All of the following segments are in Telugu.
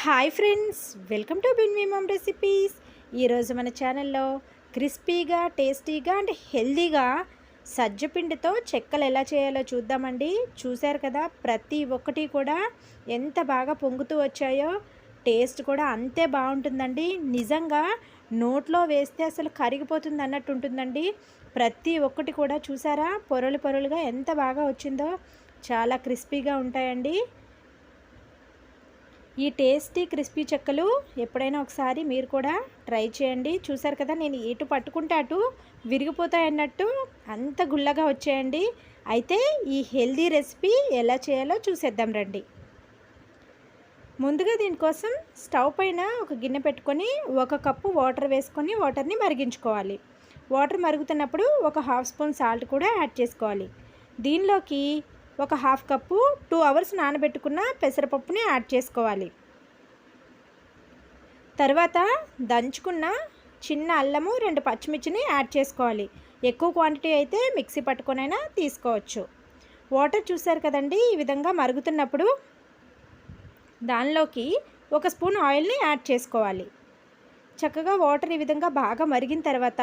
Hi friends welcome to bin mum recipes. ఈరోజు మన ఛానల్లో క్రిస్పీగా టేస్టీగా అండ్ హెల్దీగా సజ్జపిండితో చెక్కలు ఎలా చేయాలో చూద్దామండి. చూశారు కదా ప్రతి ఒక్కటి కూడా ఎంత బాగా పొంగుతూ వచ్చాయో టేస్ట్ కూడా అంతే బాగుంటుందండి. నిజంగా నోట్లో వేస్తే అసలు కరిగిపోతుంది అన్నట్టు ఉంటుందండి. ప్రతి ఒక్కటి కూడా చూసారా పొరలు పొరలుగా ఎంత బాగా వచ్చిందో చాలా క్రిస్పీగా ఉంటాయండి. ఈ టేస్టీ క్రిస్పీ చెక్కలు ఎప్పుడైనా ఒకసారి మీరు కూడా ట్రై చేయండి. చూసారు కదా నేను ఎటు పట్టుకుంటే అటు విరిగిపోతాయన్నట్టు అంత గుల్లగా వచ్చేయండి. అయితే ఈ హెల్దీ రెసిపీ ఎలా చేయాలో చూసేద్దాం రండి. ముందుగా దీనికోసం స్టవ్ పైన ఒక గిన్నె పెట్టుకొని ఒక కప్పు వాటర్ వేసుకొని వాటర్ని మరిగించుకోవాలి. వాటర్ మరుగుతున్నప్పుడు ఒక హాఫ్ స్పూన్ సాల్ట్ కూడా యాడ్ చేసుకోవాలి. దీనిలోకి ఒక హాఫ్ కప్పు టూ అవర్స్ నానబెట్టుకున్న పెసరపప్పుని యాడ్ చేసుకోవాలి. తర్వాత దంచుకున్న చిన్న అల్లము రెండు పచ్చిమిర్చిని యాడ్ చేసుకోవాలి. ఎక్కువ క్వాంటిటీ అయితే మిక్సీ పట్టుకొనైనా తీసుకోవచ్చు. వాటర్ చూసారు కదండి ఈ విధంగా మరుగుతున్నప్పుడు దానిలోకి ఒక స్పూన్ ఆయిల్ని యాడ్ చేసుకోవాలి. చక్కగా వాటర్ ఈ విధంగా బాగా మరిగిన తర్వాత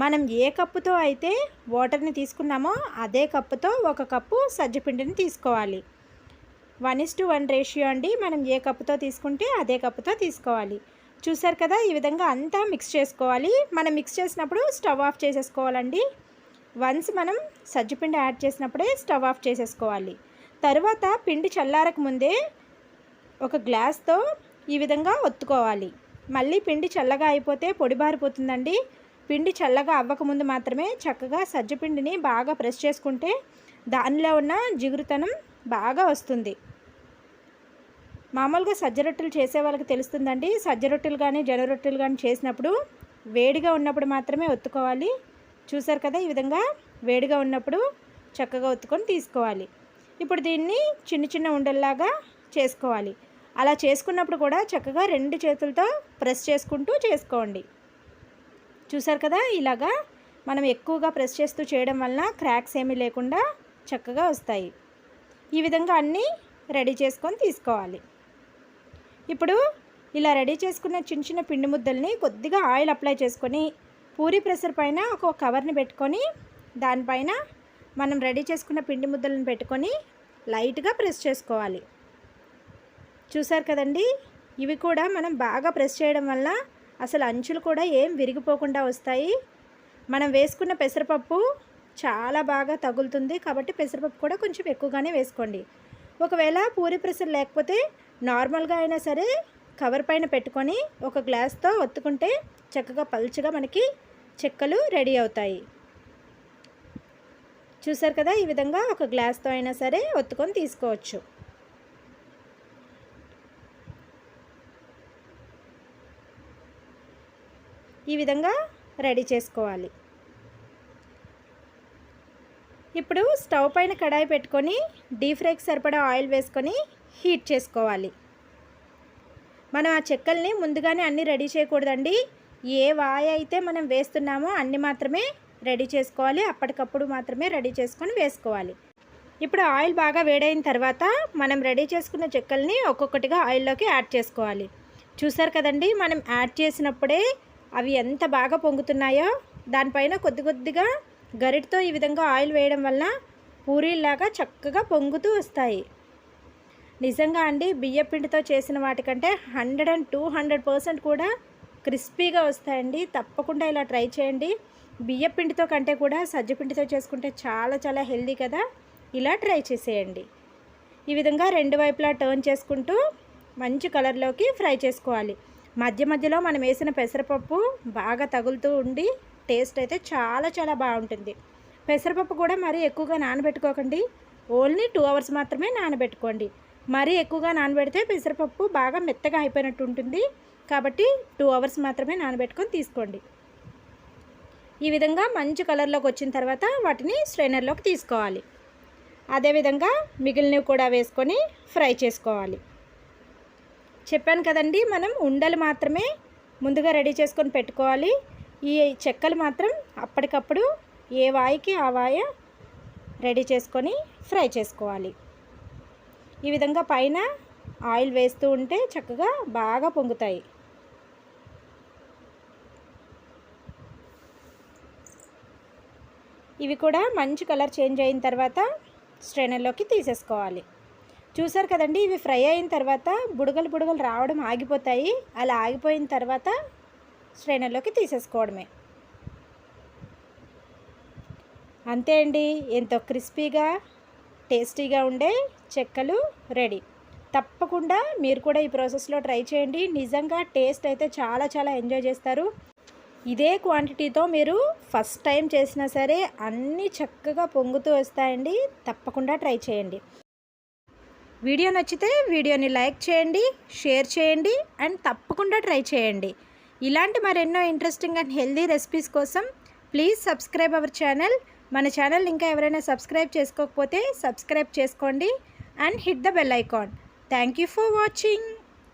మనం ఏ కప్పుతో అయితే వాటర్ని తీసుకున్నామో అదే కప్పుతో ఒక కప్పు సజ్జపిండిని తీసుకోవాలి. One is to one ratio అండి. మనం ఏ కప్పుతో తీసుకుంటే అదే కప్పుతో తీసుకోవాలి. చూసారు కదా ఈ విధంగా అంతా మిక్స్ చేసుకోవాలి. మనం మిక్స్ చేసినప్పుడు స్టవ్ ఆఫ్ చేసేసుకోవాలండి. వన్స్ మనం సజ్జపిండి యాడ్ చేసినప్పుడే స్టవ్ ఆఫ్ చేసేసుకోవాలి. తర్వాత పిండి చల్లారక ముందే ఒక గ్లాస్తో ఈ విధంగా ఒత్తుకోవాలి. మళ్ళీ పిండి చల్లగా అయిపోతే పొడిబారిపోతుందండి. పిండి చల్లగా అవ్వకముందు మాత్రమే చక్కగా సజ్జపిండిని బాగా ప్రెస్ చేసుకుంటే దానిలో ఉన్న జిగురుతనం బాగా వస్తుంది. మామూలుగా సజ్జ రొట్టెలు చేసే వాళ్ళకి తెలుస్తుందండి. సజ్జ రొట్టెలు కానీ జొన్న రొట్టెలు కానీ చేసినప్పుడు వేడిగా ఉన్నప్పుడు మాత్రమే ఒత్తుకోవాలి. చూసారు కదా ఈ విధంగా వేడిగా ఉన్నప్పుడు చక్కగా ఒత్తుకొని తీసుకోవాలి. ఇప్పుడు దీన్ని చిన్న చిన్న ఉండల్లాగా చేసుకోవాలి. అలా చేసుకున్నప్పుడు కూడా చక్కగా రెండు చేతులతో ప్రెస్ చేసుకుంటూ చేసుకోండి. చూసారు కదా ఇలాగా మనం ఎక్కువగా ప్రెస్ చేస్తూ చేయడం వలన క్రాక్స్ ఏమీ లేకుండా చక్కగా వస్తాయి. ఈ విధంగా అన్నీ రెడీ చేసుకొని తీసుకోవాలి. ఇప్పుడు ఇలా రెడీ చేసుకున్న చిన్న చిన్న పిండి ముద్దల్ని కొద్దిగా ఆయిల్ అప్లై చేసుకొని పూరి ప్రెషర్ పైన ఒక కవర్ని పెట్టుకొని దానిపైన మనం రెడీ చేసుకున్న పిండి ముద్దలను పెట్టుకొని లైట్గా ప్రెస్ చేసుకోవాలి. చూసారు కదండి ఇవి కూడా మనం బాగా ప్రెస్ చేయడం వల్ల అసలు అంచులు కూడా ఏం విరిగిపోకుండా వస్తాయి. మనం వేసుకున్న పెసరపప్పు చాలా బాగా తగులుతుంది కాబట్టి పెసరపప్పు కూడా కొంచెం ఎక్కువగానే వేసుకోండి. ఒకవేళ పూరి ప్రెసర్ లేకపోతే నార్మల్గా అయినా సరే కవర్ పైన పెట్టుకొని ఒక గ్లాస్తో ఒత్తుకుంటే చక్కగా పలుచగా మనకి చెక్కలు రెడీ అవుతాయి. చూసారు కదా ఈ విధంగా ఒక గ్లాస్తో అయినా సరే ఒత్తుకొని తీసుకోవచ్చు. ఈ విధంగా రెడీ చేసుకోవాలి. ఇప్పుడు స్టవ్ పైన కడాయి పెట్టుకొని డీప్ ఫ్రైకి సరిపడా ఆయిల్ వేసుకొని హీట్ చేసుకోవాలి. మనం ఆ చెక్కల్ని ముందుగానే అన్నీ రెడీ చేయకూడదండి. ఏ వాయ అయితే మనం వేస్తున్నామో అన్ని మాత్రమే రెడీ చేసుకోవాలి. అప్పటికప్పుడు మాత్రమే రెడీ చేసుకొని వేసుకోవాలి. ఇప్పుడు ఆయిల్ బాగా వేడైన తర్వాత మనం రెడీ చేసుకున్న చెక్కల్ని ఒక్కొక్కటిగా ఆయిల్లోకి యాడ్ చేసుకోవాలి. చూసారు కదండి మనం యాడ్ చేసినప్పుడే అవి ఎంత బాగా పొంగుతున్నాయో దానిపైన కొద్ది కొద్దిగా గరిటతో ఈ విధంగా ఆయిల్ వేయడం వల్ల పూరీలాగా చక్కగా పొంగుతూ వస్తాయి. నిజంగా అండి బియ్యపిండితో చేసిన వాటికంటే hundred and two hundred percent కూడా క్రిస్పీగా వస్తాయండి. తప్పకుండా ఇలా ట్రై చేయండి. బియ్యపిండితో కంటే కూడా సజ్జ పిండితో చేసుకుంటే చాలా చాలా హెల్దీ కదా. ఇలా ట్రై చేసేయండి. ఈ విధంగా రెండు వైపులా టర్న్ చేసుకుంటూ మంచి కలర్లోకి ఫ్రై చేసుకోవాలి. మధ్య మధ్యలో మనం వేసిన పెసరపప్పు బాగా తగులుతూ ఉండి టేస్ట్ అయితే చాలా చాలా బాగుంటుంది. పెసరపప్పు కూడా మరీ ఎక్కువగా నానబెట్టుకోకండి. ఓన్లీ టూ అవర్స్ మాత్రమే నానబెట్టుకోండి. మరీ ఎక్కువగా నానబెడితే పెసరపప్పు బాగా మెత్తగా అయిపోయినట్టు ఉంటుంది. కాబట్టి టూ అవర్స్ మాత్రమే నానబెట్టుకొని తీసుకోండి. ఈ విధంగా మంచి కలర్లోకి వచ్చిన తర్వాత వాటిని స్ట్రైనర్లోకి తీసుకోవాలి. అదేవిధంగా మిగిలినవి కూడా వేసుకొని ఫ్రై చేసుకోవాలి. చెప్పాను కదండి మనం ఉండలు మాత్రమే ముందుగా రెడీ చేసుకొని పెట్టుకోవాలి. ఈ చెక్కలు మాత్రం అప్పటికప్పుడు ఏ వాయికి ఆ వాయ రెడీ చేసుకొని ఫ్రై చేసుకోవాలి. ఈ విధంగా పైన ఆయిల్ వేస్తూ ఉంటే చక్కగా బాగా పొంగుతాయి. ఇవి కూడా మంచి కలర్ చేంజ్ అయిన తర్వాత స్ట్రైనర్లోకి తీసేసుకోవాలి. చూసారు కదండి ఇవి ఫ్రై అయిన తర్వాత బుడగలు బుడగలు రావడం ఆగిపోతాయి. అలా ఆగిపోయిన తర్వాత స్ట్రైనర్లోకి తీసేసుకోవడమే. అంతే అండి ఎంతో క్రిస్పీగా టేస్టీగా ఉండే చెక్కలు రెడీ. తప్పకుండా మీరు కూడా ఈ ప్రాసెస్లో ట్రై చేయండి. నిజంగా టేస్ట్ అయితే చాలా చాలా ఎంజాయ్ చేస్తారు. ఇదే క్వాంటిటీతో మీరు ఫస్ట్ టైం చేసినా సరే అన్నీ చక్కగా పొంగుతూ వస్తాయండి. తప్పకుండా ట్రై చేయండి. వీడియో నచ్చితే వీడియోని లైక్ చేయండి షేర్ చేయండి అండ్ తప్పకుండా ట్రై చేయండి. ఇలాంటి మరెన్నో ఇంట్రెస్టింగ్ అండ్ హెల్దీ రెసిపీస్ కోసం ప్లీజ్ సబ్స్క్రైబ్ అవర్ ఛానల్ మన ఛానల్ ఇంకా ఎవరైనా సబ్స్క్రైబ్ చేసుకోకపోతే సబ్స్క్రైబ్ చేసుకోండి and hit the bell icon thank you for watching